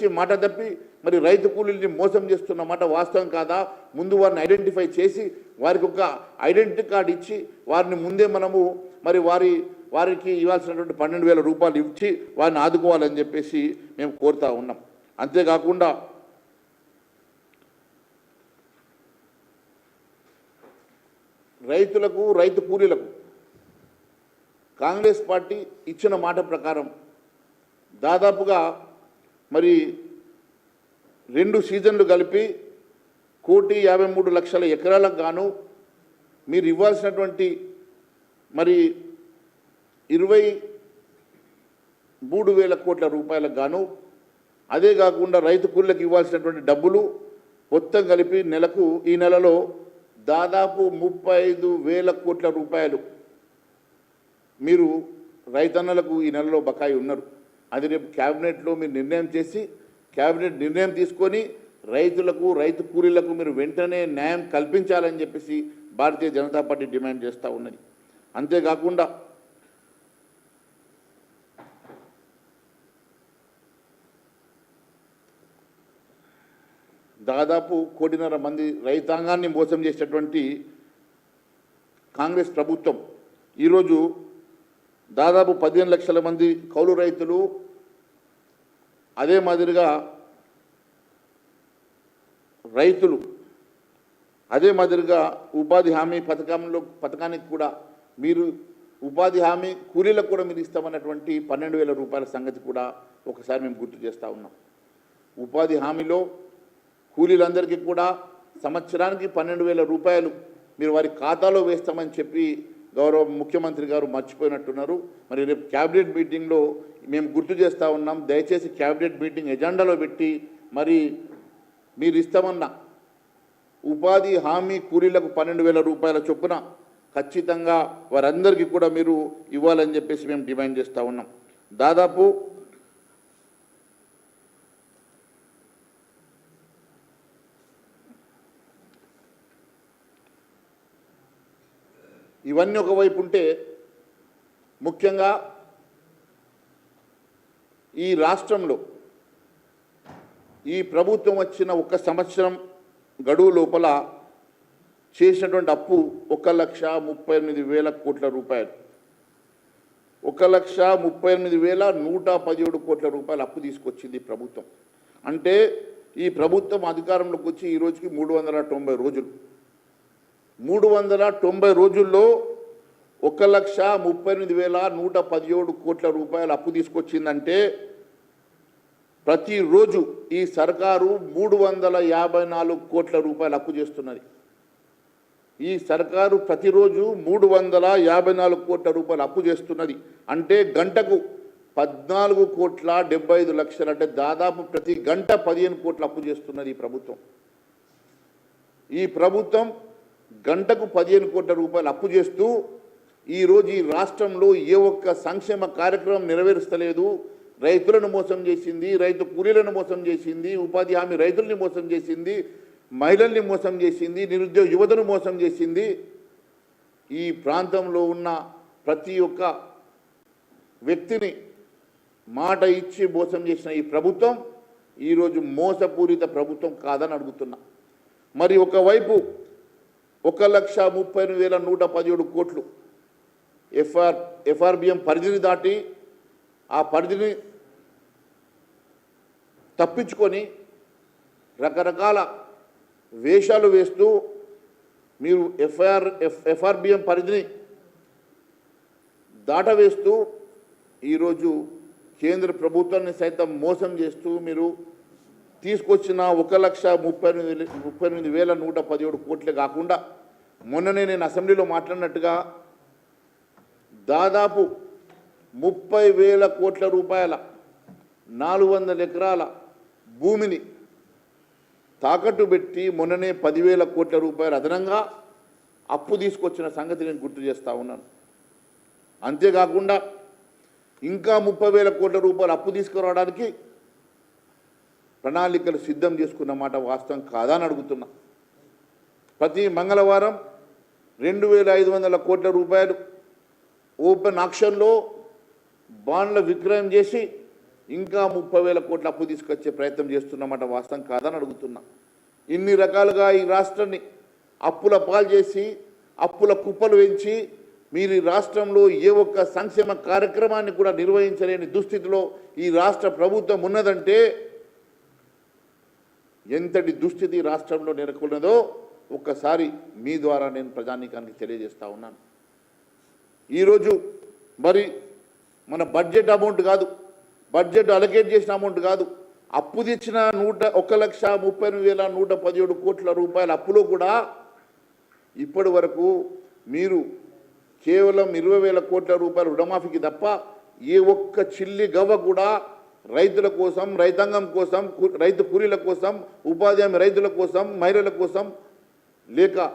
ఇచ్చి మాట తప్పి మరి రైతు కూలీల్ని మోసం చేస్తున్న మాట వాస్తవం కాదా? ముందు వారిని ఐడెంటిఫై చేసి వారికి ఒక ఐడెంటిటీ కార్డు ఇచ్చి వారిని ముందే మనము మరి వారి వారికి ఇవ్వాల్సినటువంటి పన్నెండు వేల రూపాయలు ఇచ్చి వారిని ఆదుకోవాలని చెప్పేసి మేము కోరుతా ఉన్నాం. అంతేకాకుండా రైతులకు రైతు కూలీలకు కాంగ్రెస్ పార్టీ ఇచ్చిన మాట ప్రకారం దాదాపుగా మరి రెండు సీజన్లు కలిపి కోటి యాభై మూడు లక్షల ఎకరాలకు గాను మీరు ఇవ్వాల్సినటువంటి మరి ఇరవై మూడు వేల కోట్ల రూపాయలకు గాను అదే కాకుండా రైతు కూలీలకు ఇవ్వాల్సినటువంటి డబ్బులు మొత్తం కలిపి నెలకు ఈ నెలలో దాదాపు ముప్పై ఐదు వేల కోట్ల రూపాయలు మీరు రైతన్నలకు ఈ నెలలో బకాయి ఉన్నారు. అది రేపు క్యాబినెట్లో మీరు నిర్ణయం చేసి క్యాబినెట్ నిర్ణయం తీసుకొని రైతులకు రైతు కూలీలకు మీరు వెంటనే న్యాయం కల్పించాలని చెప్పేసి భారతీయ జనతా పార్టీ డిమాండ్ చేస్తూ ఉన్నది. అంతేకాకుండా దాదాపు కోటిన్నర మంది రైతాంగాన్ని మోసం చేసేటువంటి కాంగ్రెస్ ప్రభుత్వం ఈరోజు దాదాపు పదిహేను లక్షల మంది కౌలు రైతులు అదే మాదిరిగా రైతులు అదే మాదిరిగా ఉపాధి హామీ పథకంలో పథకానికి కూడా మీరు ఉపాధి హామీ కూలీలకు కూడా మీరు ఇస్తామన్నటువంటి పన్నెండు వేల రూపాయల సంగతి కూడా ఒకసారి మేము గుర్తు చేస్తూ ఉన్నాం. ఉపాధి హామీలో కూలీలందరికీ కూడా సంవత్సరానికి పన్నెండు వేల రూపాయలు మీరు వారి ఖాతాలో వేస్తామని చెప్పి గౌరవ ముఖ్యమంత్రి గారు మర్చిపోయినట్టున్నారు. మరి రేపు క్యాబినెట్ మీటింగ్లో మేము గుర్తు చేస్తూ ఉన్నాం. దయచేసి క్యాబినెట్ మీటింగ్ ఎజెండాలో పెట్టి మరి మీరు ఇస్తామన్న ఉపాధి హామీ కూలీలకు పన్నెండు వేల రూపాయల చొప్పున ఖచ్చితంగా వారందరికీ కూడా మీరు ఇవ్వాలని చెప్పేసి మేము డిమాండ్ చేస్తూ ఉన్నాం. దాదాపు ఇవన్నీ ఒకవైపు ఉంటే ముఖ్యంగా ఈ రాష్ట్రంలో ఈ ప్రభుత్వం వచ్చిన ఒక సంవత్సరం గడువు లోపల చేసినటువంటి అప్పు ఒక లక్ష ముప్పై ఎనిమిది వేల కోట్ల రూపాయలు. ఒక లక్ష ముప్పై ఎనిమిది వేల నూట పదిహేడు కోట్ల రూపాయలు అప్పు తీసుకొచ్చింది ప్రభుత్వం. అంటే ఈ ప్రభుత్వం అధికారంలోకి వచ్చి ఈ రోజుకి మూడు వందల తొంభై రోజులు. మూడు వందల తొంభై రోజుల్లో ఒక లక్ష ముప్పై ఎనిమిది వేల నూట పదిహేడు కోట్ల రూపాయలు అప్పు తీసుకొచ్చిందంటే ప్రతిరోజు ఈ సర్కారు మూడు వందల యాభై నాలుగు కోట్ల రూపాయలు అప్పు చేస్తున్నది. ఈ సర్కారు ప్రతిరోజు మూడు వందల యాభై నాలుగు కోట్ల రూపాయలు అప్పు చేస్తున్నది. అంటే గంటకు పద్నాలుగు కోట్ల డెబ్బై ఐదు లక్షలు అంటే దాదాపు ప్రతి గంట పదిహేను కోట్ల అప్పు చేస్తున్నది ఈ ప్రభుత్వం. ఈ ప్రభుత్వం గంటకు పదిహేను కోట్ల రూపాయలు అప్పు చేస్తూ ఈరోజు ఈ రాష్ట్రంలో ఏ ఒక్క సంక్షేమ కార్యక్రమం నెరవేరుస్తలేదు. రైతులను మోసం చేసింది రైతు కూలీలను మోసం చేసింది ఉపాధి హామీ రైతుల్ని మోసం చేసింది మహిళల్ని మోసం చేసింది నిరుద్యోగ యువతను మోసం చేసింది. ఈ ప్రాంతంలో ఉన్న ప్రతి ఒక్క వ్యక్తిని మాట ఇచ్చి మోసం చేసిన ఈ ప్రభుత్వం ఈరోజు మోసపూరిత ప్రభుత్వం కాదని అడుగుతున్నా. మరి ఒకవైపు ఒక లక్ష ముప్పై ఎనిమిది వేల నూట పదిహేడు కోట్లు ఎఫ్ఆర్ ఎఫ్ఆర్బిఎం పరిధిని దాటి ఆ పరిధిని తప్పించుకొని రకరకాల వేషాలు వేస్తూ మీరు ఎఫ్ఐఆర్ ఎఫ్ ఎఫ్ఆర్బిఎం పరిధిని దాటవేస్తూ ఈరోజు కేంద్ర ప్రభుత్వాన్ని సైతం మోసం చేస్తూ మీరు తీసుకొచ్చిన ఒక లక్ష ముప్పై ఎనిమిది ముప్పై ఎనిమిది వేల నూట పదిహేడు కోట్లే కాకుండా మొన్ననే నేను అసెంబ్లీలో మాట్లాడినట్టుగా దాదాపు ముప్పై వేల కోట్ల రూపాయల నాలుగు వందల ఎకరాల భూమిని తాకట్టు పెట్టి మొన్ననే పదివేల కోట్ల రూపాయలు అదనంగా అప్పు తీసుకొచ్చిన సంగతి నేను గుర్తు చేస్తూ ఉన్నాను. అంతేకాకుండా ఇంకా ముప్పై వేల కోట్ల రూపాయలు అప్పు తీసుకురావడానికి ప్రణాళికలు సిద్ధం చేసుకున్న మాట వాస్తవం కాదా అని అడుగుతున్నా. ప్రతి మంగళవారం రెండు వేల ఐదు వందల కోట్ల రూపాయలు ఓపెన్ ఆక్షన్లో బాండ్ల విక్రయం చేసి ఇంకా ముప్పై వేల కోట్ల అప్పు తీసుకొచ్చే ప్రయత్నం చేస్తున్నమాట వాస్తవం కాదని అడుగుతున్నా. ఇన్ని రకాలుగా ఈ రాష్ట్రాన్ని అప్పుల పాలు చేసి అప్పుల కుప్పలు పెంచి మీరు ఈ రాష్ట్రంలో ఏ ఒక్క సంక్షేమ కార్యక్రమాన్ని కూడా నిర్వహించలేని దుస్థితిలో ఈ రాష్ట్ర ప్రభుత్వం ఉన్నదంటే ఎంతటి దుస్థితి రాష్ట్రంలో నెలకొన్నదో ఒక్కసారి మీ ద్వారా నేను ప్రజానీకానికి తెలియజేస్తా ఉన్నాను. ఈరోజు మరి మన బడ్జెట్ అమౌంట్ కాదు బడ్జెట్ అలొకేట్ చేసిన అమౌంట్ కాదు అప్పు తెచ్చిన నూట ఒక లక్ష ముప్పై ఎనిమిది వేల నూట పదిహేడు కోట్ల రూపాయల అప్పులో కూడా ఇప్పటి వరకు మీరు కేవలం ఇరవై వేల కోట్ల రూపాయల రుణమాఫీకి తప్ప ఏ ఒక్క చిల్లి గవ్వ కూడా రైతుల కోసం రైతాంగం కోసం రైతు కూలీల కోసం ఉపాధి హామీ రైతుల కోసం మహిళల కోసం లేక